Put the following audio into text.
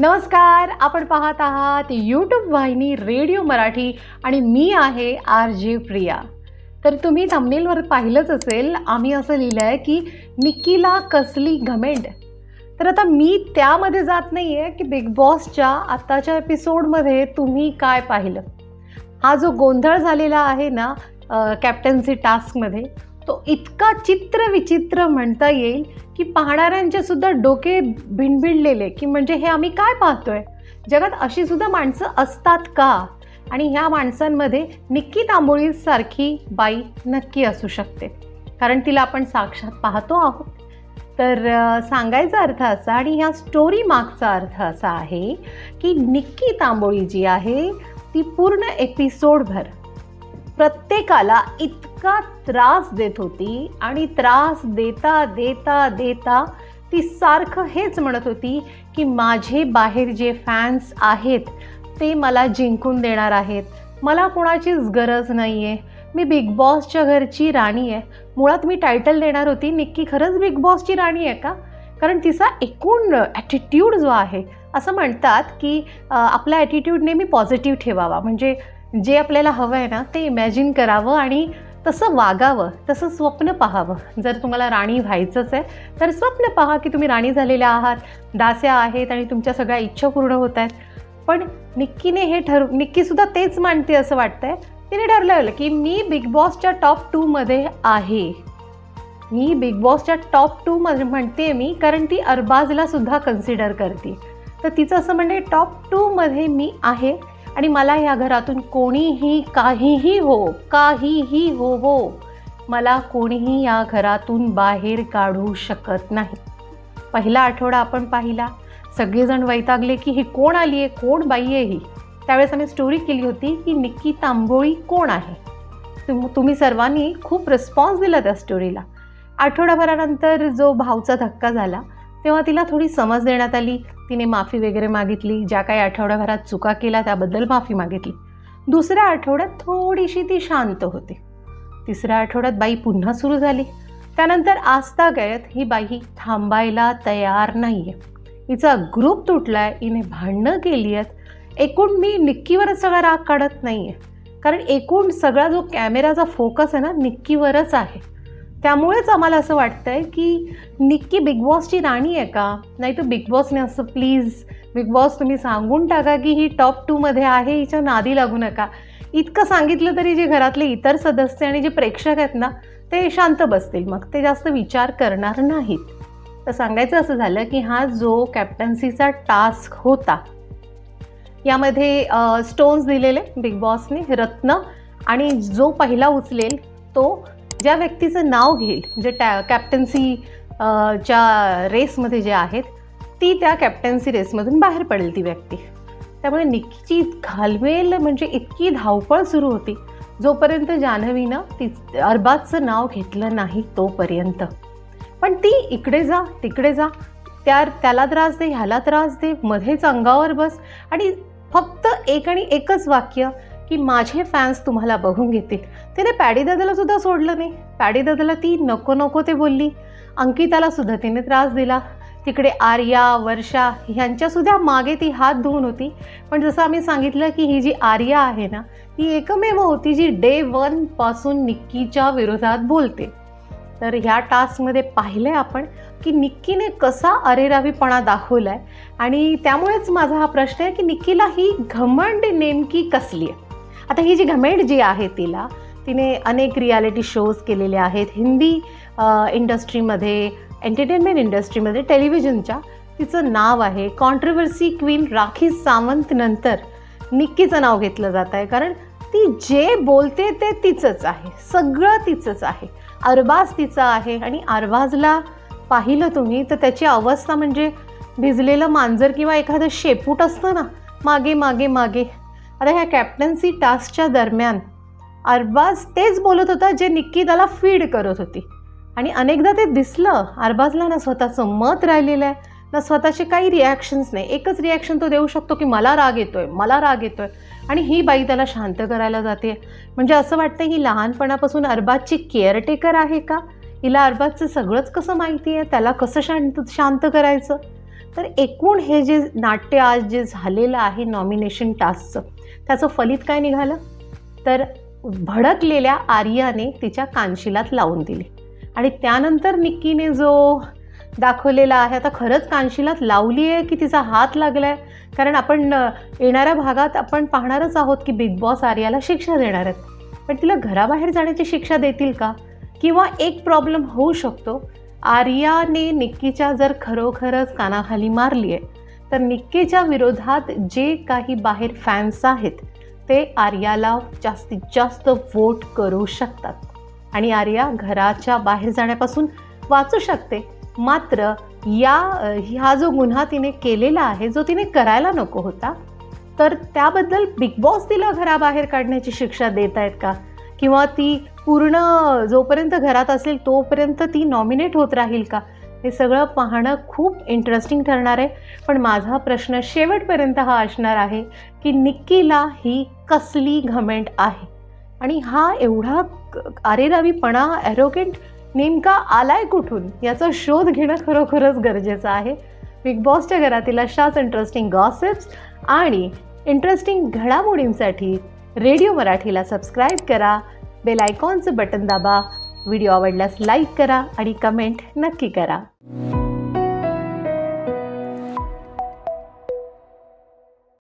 नमस्कार आपण पाहत आहात यूट्यूब वाहिनी रेडिओ मराठी आणि मी आहे आर जे प्रिया. तर तुम्ही थंबनेलवर पाहिलंच असेल आम्ही असं लिहिलं आहे की निक्कीला कसली घमेंड. तर आता मी त्यामध्ये जात नाही आहे की बिग बॉसच्या आत्ताच्या एपिसोडमध्ये तुम्ही काय पाहिलं. हा जो गोंधळ झालेला आहे ना कॅप्टन्सी टास्कमध्ये तो इतका चित्र विचित्र म्हणता येईल की पाहणाऱ्यांचे सुद्धा डोके भिणभिणलेले की म्हणजे हे आम्ही काय पाहतोय? जगात अशी सुद्धा माणसं असतात का? आणि ह्या माणसांमध्ये निक्की तांबोळीसारखी बाई नक्की असू शकते. कारण तिला आपण साक्षात पाहतो आहोत. तर सांगायचा अर्थ असा आणि ह्या स्टोरी मागचा अर्थ असा आहे की निक्की तांबोळी जी आहे ती पूर्ण एपिसोडभर प्रत्येकाला इतका त्रास देत होती आणि त्रास देता देता देता ती सारखं हेच म्हणत होती की माझे बाहेर जे फॅन्स आहेत ते मला जिंकून देणार आहेत. मला कोणाचीच गरज नाही आहे मी बिग बॉसच्या घरची राणी आहे. मुळात मी टायटल देणार होती. निक्की खरंच बिग बॉसची राणी आहे का? कारण तिचा एकूण ॲटिट्यूड जो आहे असं म्हणतात की आपला ॲटिट्यूड नेहमी पॉझिटिव्ह ठेवावा. म्हणजे जे आपल्याला हवं आहे ना ते इमॅजिन करावं आणि तसं वागावं तसं स्वप्न पाहावं. जर तुम्हाला राणी व्हायचंच आहे तर स्वप्न पहा की तुम्ही राणी झालेल्या आहात दास्या आहेत आणि तुमच्या सगळ्या इच्छा पूर्ण होत आहेत. पण निक्कीने हे ठरव निक्कीसुद्धा तेच मांडते असं वाटतं आहे तिने ठरवलं की मी बिग बॉसच्या टॉप टूमध्ये आहे. मी बिग बॉसच्या टॉप टूमध्ये म्हणते मी कारण ती अरबाजला सुद्धा कन्सिडर करते. तर तिचं असं म्हणजे टॉप टूमध्ये मी आहे आणि मला या घरातून कोणीही काहीही हो काहीही हो हो मला कोणीही या घरातून बाहेर काढू शकत नाही. पहिला आठवडा आपण पाहिला. सगळेजण वैतागले की ही कोण आली आहे? कोण बाई आहे ही? त्यावेळेस आम्ही स्टोरी केली होती की निक्की तांबोळी कोण आहे? तुम तुम्ही सर्वांनी खूप रिस्पॉन्स दिला त्या स्टोरीला आठवडाभरानंतर जो भावचा धक्का झाला तेव्हा तिला थोडी समज देण्यात आली. तिने माफी वगैरे मागितली ज्या काही आठवड्याभरात चुका केल्या त्याबद्दल माफी मागितली. दुसऱ्या आठवड्यात थोडीशी ती शांत होती. तिसऱ्या आठवड्यात बाई पुन्हा सुरू झाली. त्यानंतर आस्था आजतागत ही बाई थांबायला तयार नाही आहे हिचा ग्रुप तुटला आहे हिने भांडणं केली आहेत. एकूण मी निक्कीवरच सगळा राग काढत नाही आहे कारण एकूण सगळा जो कॅमेराचा फोकस आहे ना निक्कीवरच आहे. त्यामुळेच आम्हाला असं वाटतंय की निक्की बिग बॉसची राणी आहे का? नाही तर बिग बॉसने असं प्लीज बिग बॉस तुम्ही सांगून टाका की ही टॉप टूमध्ये आहे हिच्या नादी लागू नका. इतकं सांगितलं तरी जे घरातले इतर सदस्य आणि जे प्रेक्षक आहेत ना ते शांत बसतील. मग ते जास्त विचार करणार नाहीत. तर सांगायचं असं झालं की हा जो कॅप्टन्सीचा टास्क होता यामध्ये स्टोन्स दिलेले बिग बॉसने रत्न आणि जो पहिला उचलेल तो ज्या व्यक्तीचं नाव घेईल जे टॅ कॅप्टन्सी च्या रेसमध्ये जे आहेत ती त्या कॅप्टन्सी रेसमधून बाहेर पडेल ती व्यक्ती. त्यामुळे निक्कीची घालमेल म्हणजे इतकी धावपळ सुरू होती. जोपर्यंत जान्हवीनं ती अरबाजचं नाव घेतलं नाही तोपर्यंत. पण ती इकडे जा तिकडे जा. त्या त्याला त्रास दे ह्याला त्रास दे मध्येच अंगावर बस. आणि फक्त एक आणि एकच वाक्य की माझे फॅन्स तुम्हाला बघून घेतील. तिने पॅडी दादाला सुद्धा सोडलं नाही. पॅडी दादाला ती नको नको ते बोलली. अंकिताला सुद्धा तिने त्रास दिला. तिकडे आर्या वर्षा ह्यांच्यासुद्धा मागे ती हात धुवून होती. पण जसं आम्ही सांगितलं की ही जी आर्या आहे ना ती एकमेव होती जी डे वनपासून निक्कीच्या विरोधात बोलते. तर ह्या टास्कमध्ये पाहिलं आपण की निक्कीने कसा अरेरावीपणा दाखवला आहे आणि त्यामुळेच माझा हा प्रश्न आहे की निक्कीला ही घमंड नेमकी कसली आहे? आता ही जी घमेंड जी आहे तिला तिने अनेक रियालिटी शोज केलेले आहेत. हिंदी इंडस्ट्रीमध्ये एंटरटेनमेंट इंडस्ट्रीमध्ये टेलिव्हिजनच्या तिचं नाव आहे. कॉन्ट्रवर्सी क्वीन राखी सावंत नंतर निक्कीचं नाव घेतलं जात आहे. कारण ती जे बोलते ते तिचंच आहे. सगळं तिचंच आहे. अरबाज तिचा आहे. आणि अरबाजला पाहिलं तुम्ही तर त्याची अवस्था म्हणजे भिजलेलं मांजर किंवा एखादं शेपूट असतं ना मागे मागे मागे. आता ह्या कॅप्टन्सी टास्कच्या दरम्यान अरबाज तेच बोलत होता जे निक्की त्याला फीड करत होती. आणि अनेकदा ते दिसलं अरबाजला ना स्वतःचं मत राहिलेलं आहे ना स्वतःचे काही रिॲक्शन्स नाही. एकच रिॲक्शन तो देऊ शकतो की मला राग येतो आहे मला राग येतो आहे आणि ही बाई त्याला शांत करायला जाते. म्हणजे असं वाटतं ही लहानपणापासून अरबाजची केअरटेकर आहे का? हिला अरबाजचं सगळंच कसं माहिती आहे? त्याला कसं शांत शांत करायचं? तर एकूण हे जे नाट्य आज जे झालेलं आहे नॉमिनेशन टास्कचं त्याचं फलित काय निघालं? तर भडकलेल्या आर्याने तिच्या कानशिलात लावून दिली. आणि त्यानंतर निक्कीने जो दाखवलेला आहे आता खरंच कानशिलात लावली आहे की तिचा हात लागला आहे कारण आपण येणाऱ्या भागात आपण पाहणारच आहोत की बिग बॉस आर्याला शिक्षा देणार आहेत. पण तिला घराबाहेर जाण्याची शिक्षा देतील का? किंवा एक प्रॉब्लेम होऊ शकतो आर्याने निक्कीच्या जर खरोखरच कानाखाली मारली आहे तर निक्कीच्या विरोधात जे काही बाहेर फॅन्स आहेत ते आर्याला जास्तीत जास्त वोट करू शकतात. आणि आर्या घराच्या बाहेर जाण्यापासून वाचू शकते. मात्र या हा जो गुन्हा तिने केलेला आहे जो तिने करायला नको होता तर त्याबद्दल बिग बॉस तिला घराबाहेर काढण्याची शिक्षा देत आहेत का? किंवा ती पूर्ण जोपर्यंत घरात असेल तोपर्यंत ती नॉमिनेट होत राहील का? हे सगळं पाहणं खूप इंटरेस्टिंग ठरणार आहे. पण माझा प्रश्न शेवटपर्यंत हा असणार आहे की निक्कीला ही कसली घमेंट आहे? आणि हा एवढा आरेरावीपणा ॲरोगेंट नेमका आलाय कुठून? याचा शोध घेणं खरोखरच गरजेचं आहे. बिग बॉसच्या घरातील अशाच इंटरेस्टिंग गॉसिप्स आणि इंटरेस्टिंग घडामोडींसाठी रेडिओ मराठीला सबस्क्राईब करा बेल आयकॉनचं बटन दाबा व्हिडिओ आवडल्यास लाईक करा आणि कमेंट नक्की करा.